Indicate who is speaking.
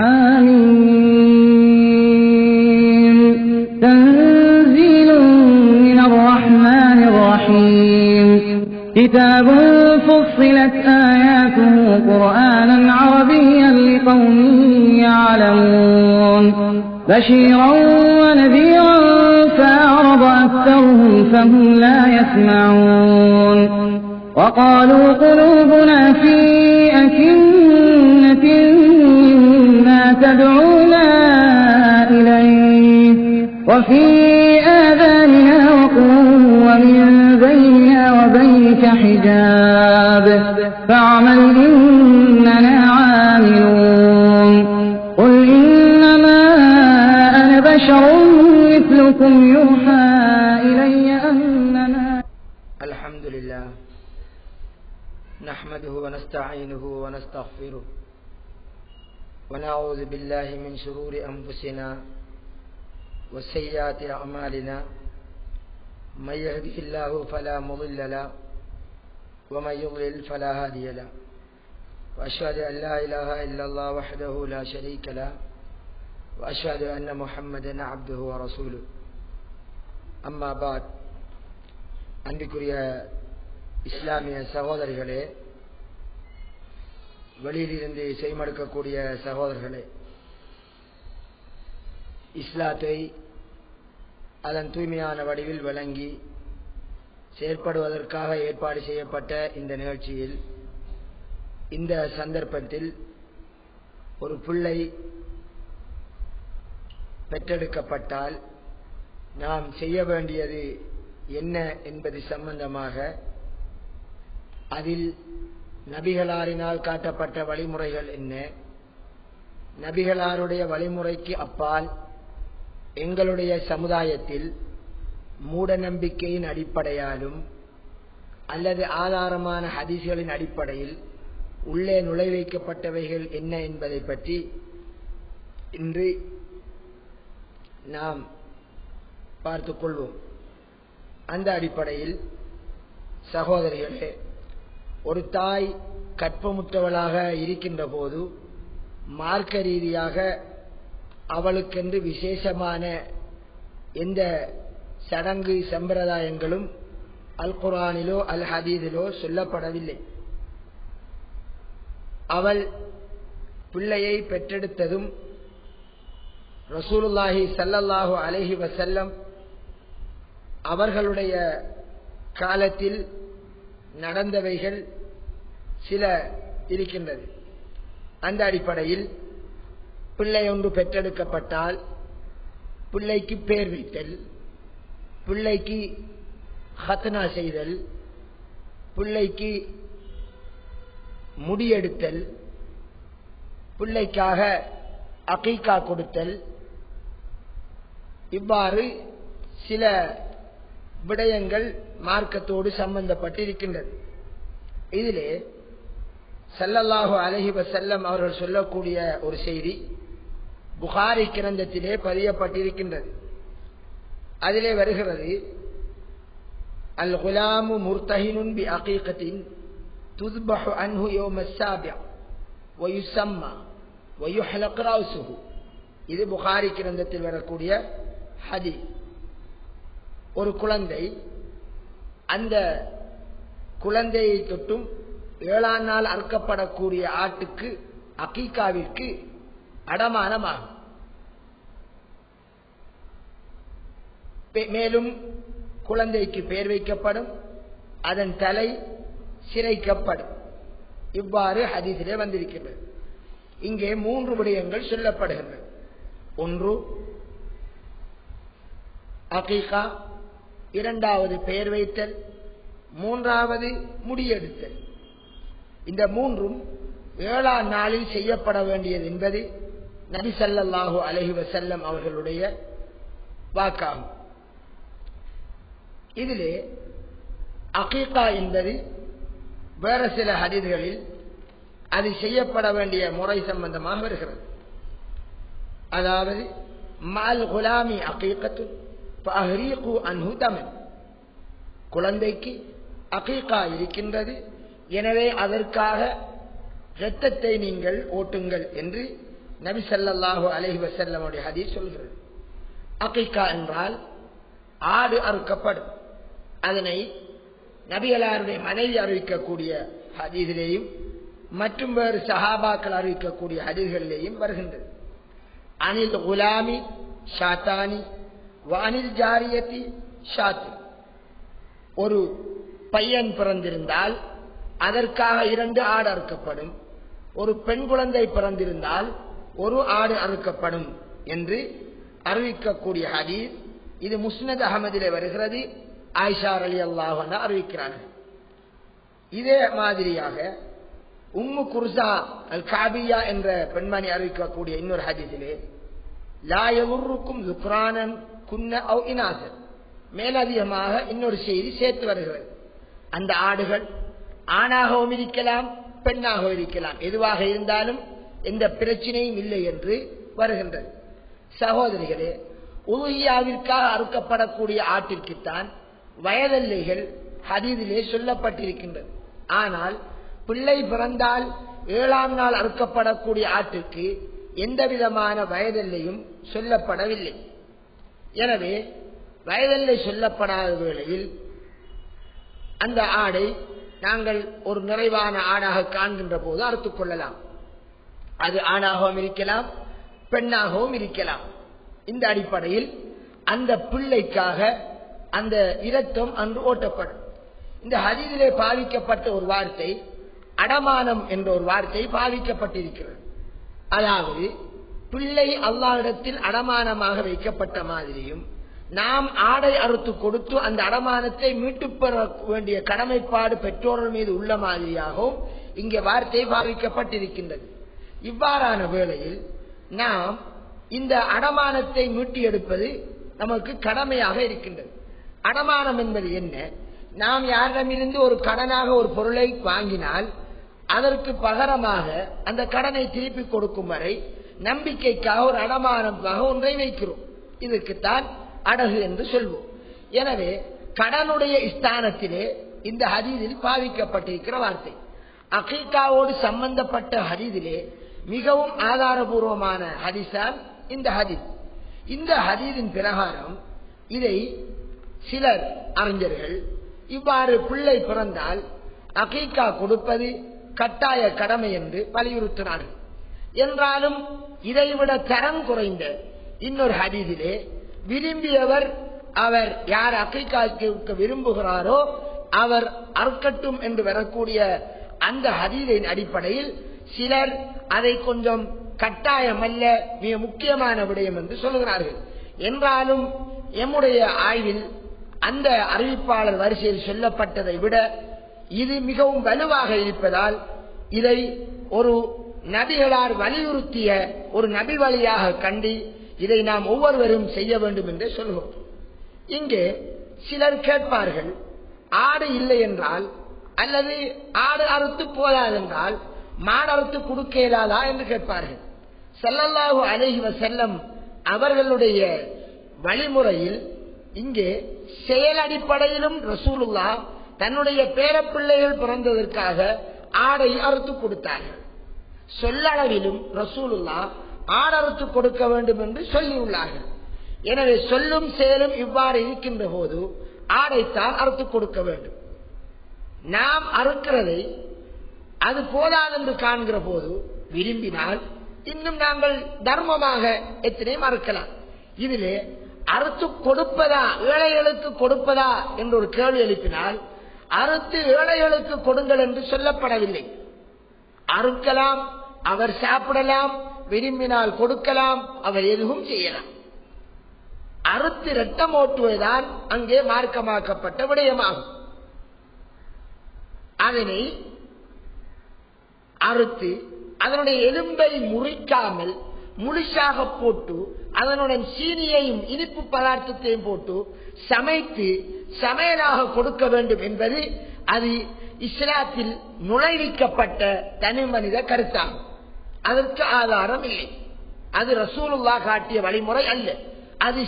Speaker 1: آمين. تنزيل من الرحمن الرحيم. كتاب فصلت آياته قرآنا عربيا لقوم يعلمون. بشيرا ونذيرا فأعرض أكثرهم فهم لا يسمعون. وقالوا قلوبنا في أكنة تدعونا إليه. وفي آذاننا وقر ومن بيننا وبينك حجاب. فاعمل إننا عاملون. قل إنما أنا بشر مثلكم يوحى إلي أنما
Speaker 2: الحمد لله. نحمده ونستعينه ونستغفره. ونعوذ بالله من شرور أنفسنا وسيئات أعمالنا. من يهده الله فلا مضل له ومن يضلل فلا هادي له. وأشهد أن لا إله إلا الله وحده لا شريك له. وأشهد أن محمدا عبده ورسوله. أما بعد அன்பிற்குரிய இஸ்லாமிய عليه வெளியிலிருந்து செய்மடுக்கக்கூடிய சகோதரர்களே இஸ்லாத்தை அதன் தூய்மையான வடிவில் விளங்கி செயற்படுவதற்காக ஏற்பாடு செய்யப்பட்ட இந்த நிகழ்ச்சியில் இந்த சந்தர்ப்பத்தில் ஒரு பிள்ளை பெற்றெடுக்கப்பட்டால் நாம் செய்ய வேண்டியது என்ன என்பது சம்பந்தமாக அதில் நபிகளாரினால் காட்டப்பட்ட வழிமுறைகள் என்ன? நபிகளாருடைய வழிமுறைக்கு அப்பால் எங்களுடைய சமுதாயத்தில் மூட நம்பிக்கையின் அடிப்படையாலும் அல்லது ஆதாரமான ஹதிசுகளின் அடிப்படையில் உள்ளே நுழைவைக்கப்பட்டவைகள் என்ன என்பதை பற்றி இன்று நாம் பார்த்துக் கொள்வோம். அந்த அடிப்படையில் சகோதரிகளே ஒரு தாய் கற்பமுற்றவளாக இருக்கின்ற போது மார்க்க ரீதியாக அவளுக்கென்று விசேஷமான எந்த சடங்கு சம்பிரதாயங்களும் அல் குரானிலோ அல் ஹதீதிலோ சொல்லப்படவில்லை. அவள் பிள்ளையை பெற்றெடுத்ததும் ரசூலுல்லாஹி சல்லல்லாஹு அலஹி வசல்லம் அவர்களுடைய காலத்தில் நடந்தவைகள் சில இருக்கின்றது. அந்த அடிப்படையில் பிள்ளை ஒன்று பெற்றெடுக்கப்பட்டால் பிள்ளைக்கு பேர் வைத்தல் பிள்ளைக்கு ஹத்னா செய்தல் பிள்ளைக்கு முடியெடுத்தல் பிள்ளைக்காக அகைக்கா கொடுத்தல் இவ்வாறு சில விடயங்கள் மார்க்கத்தோடு சம்பந்தப்பட்டிருக்கின்றது. இதிலே சல்லல்லாஹு அலஹி வசல்லம் அவர்கள் சொல்லக்கூடிய ஒரு செய்தி புகாரி கிரந்தத்திலே பதியப்பட்டிருக்கின்றது. அதிலே வருகிறது அல் குலாமு முர்த்தஹினுன் பி அகீகத்தின் துத்பஹு அன்ஹு யோம சாபியா வயுசம்மா வயுஹலக் ரவுசுஹு. இது புகாரி கிரந்தத்தில் வரக்கூடிய ஹதீஸ். ஒரு குழந்தை அந்த குழந்தையை தொட்டும் ஏழாம் நாள் அறுக்கப்படக்கூடிய ஆட்டுக்கு அகீகாவிற்கு அடமானமாகும். மேலும் குழந்தைக்கு பெயர் வைக்கப்படும் அதன் தலை சிறைக்கப்படும். இவ்வாறு ஹதீசிலே வந்திருக்கிறது இங்கே மூன்று விடயங்கள் சொல்லப்படுகின்றன. ஒன்று அகீகா இரண்டாவது பெயர் வைத்தல் மூன்றாவது முடியெடுத்தல் இந்த மூன்றும் ஏழாம் நாளில் செய்யப்பட வேண்டியது என்பது நபி சல்லாஹூ அலஹி வசல்லம் அவர்களுடைய வாக்காகும். இதிலே அகீகா என்பது வேற சில ஹதீதுகளில் அது செய்யப்பட வேண்டிய முறை சம்பந்தமாக வருகிறது. அதாவது மால் குலாமி அகீகத்து அஹ்ரீகு அன்ஹு தமன் குழந்தைக்கு அகீகா இருக்கின்றது. எனவே அதற்காக இரத்தத்தை நீங்கள் ஓட்டுங்கள் என்று நபி ஸல்லல்லாஹு அலஹி வசல்லமுடைய ஹதீஸ் சொல்கிறது. அகைக்கா என்றால் ஆடு அறுக்கப்படும். அதனை நபிகளாருடைய மனைவி அறிவிக்கக்கூடிய ஹதீதிலேயும் மற்றும் வேறு சஹாபாக்கள் அறிவிக்கக்கூடிய ஹதீஸ்களிலேயும் வருகின்றது. அனில் குலாமி ஷாத்தானி வானில் ஜாரியத்தி ஷாத்து. ஒரு பையன் பிறந்திருந்தால் அதற்காக இரண்டு ஆடு அறுக்கப்படும். ஒரு பெண் குழந்தை பிறந்திருந்தால் ஒரு ஆடு அறுக்கப்படும் என்று அறிவிக்கக்கூடிய ஹதீஸ் இது முஸ்னத் அகமதிலே வருகிறது. ஆயிஷா அலி அல்லாஹ் அறிவிக்கிறார்கள். இதே மாதிரியாக உம்மு குர்சா அல் காபியா என்ற பெண்மணி அறிவிக்கக்கூடிய இன்னொரு ஹதீஸிலே லாயவுருக்கும் லுக்ரானன் குன்ன அவ் மேலதிகமாக இன்னொரு செய்தி சேர்த்து வருகிறது. அந்த ஆடுகள் ஆணாகவும் இருக்கலாம் பெண்ணாகவும் இருக்கலாம். எதுவாக இருந்தாலும் எந்த பிரச்சனையும் இல்லை என்று வருகின்றது. சகோதரிகளே உலுகியாவிற்காக அறுக்கப்படக்கூடிய ஆட்டிற்குத்தான் வயதல்லைகள் ஹதீதிலே சொல்லப்பட்டிருக்கின்றது. ஆனால் பிள்ளை பிறந்தால் ஏழாம் நாள் அறுக்கப்படக்கூடிய ஆட்டிற்கு எந்த விதமான வயதெல்லையும் சொல்லப்படவில்லை. எனவே வயதெல்லை சொல்லப்படாத வேளையில் அந்த ஆடை நாங்கள் ஒரு நிறைவான ஆடாக காண்கின்ற போது அறுத்துக் கொள்ளலாம். அது ஆணாகவும் இருக்கலாம் பெண்ணாகவும் இருக்கலாம். இந்த அடிப்படையில் அந்த பிள்ளைக்காக அந்த இரத்தம் அன்று ஓட்டப்படும். இந்த ஹரிதிலே பாவிக்கப்பட்ட ஒரு வார்த்தை அடமானம் என்ற ஒரு வார்த்தை பாவிக்கப்பட்டிருக்கிறது. அதாவது பிள்ளை அல்லாவிடத்தில் அடமானமாக வைக்கப்பட்ட மாதிரியும் நாம் ஆடை அறுத்து கொடுத்து அந்த அடமானத்தை மீட்டு பெற வேண்டிய கடமைப்பாடு பெற்றோர்கள் மீது உள்ள மாதிரியாகவும் இங்கே வார்த்தை பாவிக்கப்பட்டிருக்கின்றது. இவ்வாறான வேளையில் நாம் இந்த அடமானத்தை மீட்டி எடுப்பது நமக்கு கடமையாக இருக்கின்றது. அடமானம் என்பது என்ன? நாம் யாரிடமிருந்து ஒரு கடனாக ஒரு பொருளை வாங்கினால் அதற்கு பகரமாக அந்த கடனை திருப்பி கொடுக்கும் வரை நம்பிக்கைக்காக ஒரு அடமானமாக ஒன்றை வைக்கிறோம். இதுக்குத்தான் அடகு என்று சொல்வோம். எனவே கடனுடைய ஸ்தானத்திலே இந்த ஹதீதில் பாவிக்கப்பட்டிருக்கிற வார்த்தை. அகீகாவோடு சம்பந்தப்பட்ட ஹதீதிலே மிகவும் ஆதாரபூர்வமான ஹதீஸான் இந்த ஹதீஸ். இந்த ஹதீதின் பிரகாரம் இதை சிலர் அறிஞர்கள் இவ்வாறு பிள்ளை பிறந்தால் அகீகா கொடுப்பது கட்டாய கடமை என்று வலியுறுத்தினார்கள். என்றாலும் இதைவிட தரம் குறைந்த இன்னொரு ஹதீதிலே விரும்பியவர் அவர் யார் அக்கைக்காக்க விரும்புகிறாரோ அவர் அறுக்கட்டும் என்று வரக்கூடிய அந்த ஹதீதின் அடிப்படையில் சிலர் அதை கொஞ்சம் கட்டாயம் அல்ல மிக முக்கியமான விடயம் என்று சொல்கிறார்கள் என்றாலும் எம்முடைய ஆய்வில் அந்த அறிவிப்பாளர் வரிசையில் சொல்லப்பட்டதை விட இது மிகவும் வலுவாக இருப்பதால் இதை ஒரு நபிகளார் வலியுறுத்திய ஒரு நபி வழியாக கண்டு இதை நாம் ஒவ்வொருவரும் செய்ய வேண்டும் என்று சொல்வோம் இங்கே சிலர் கேட்பார்கள் ஆடு இல்லை என்றால் அல்லது ஆடு அறுத்து போதாதென்றால் மாடு அறுத்து கொடுக்க இயலாதா என்று கேட்பார்கள். செல்லல்லாஹு அழகிவ செல்லம் அவர்களுடைய வழிமுறையில் இங்கே செயல் அடிப்படையிலும் ரசூலுல்லா தன்னுடைய பேரப்பிள்ளைகள் பிறந்ததற்காக ஆடை அறுத்து கொடுத்தார்கள். சொல்லளவிலும் ரசூலுல்லா ஆடறுத்து கொடுக்க வேண்டும் என்று சொல்லியுள்ளார்கள். எனவே சொல்லும் செயலும் இவ்வாறு இருக்கின்ற போது ஆடைத்தான் அறுத்து கொடுக்க வேண்டும். நாம் அறுக்கிறதை அது போதாதென்று காண்கிற போது விரும்பினால் இன்னும் நாங்கள் தர்மமாக எத்தனையும் அறுக்கலாம் இதிலே அறுத்து கொடுப்பதா ஏழைகளுக்கு கொடுப்பதா என்று ஒரு கேள்வி எழுப்பினால் அறுத்து ஏழைகளுக்கு கொடுங்கள் என்று சொல்லப்படவில்லை. அறுக்கலாம் அவர் சாப்பிடலாம் விரும்பினால் கொடுக்கலாம் அவர் எதுவும் செய்யலாம். அறுத்து ரத்தம் ஓட்டுவதுதான் அங்கே மார்க்கமாக்கப்பட்ட விடயமாகும். அதனை அறுத்து அதனுடைய எலும்பை முறிக்காமல் முழுசாக போட்டு அதனுடன் சீனியையும் இனிப்பு பதார்த்தத்தையும் போட்டு சமைத்து சமையலாக கொடுக்க வேண்டும் என்பது அது இஸ்லாத்தில் நுழைவிக்கப்பட்ட தனி மனித கருத்தாகும். அதற்கு ஆதாரம் இல்லை. அது ரசூலுல்லா காட்டிய வழிமுறை அல்ல. அது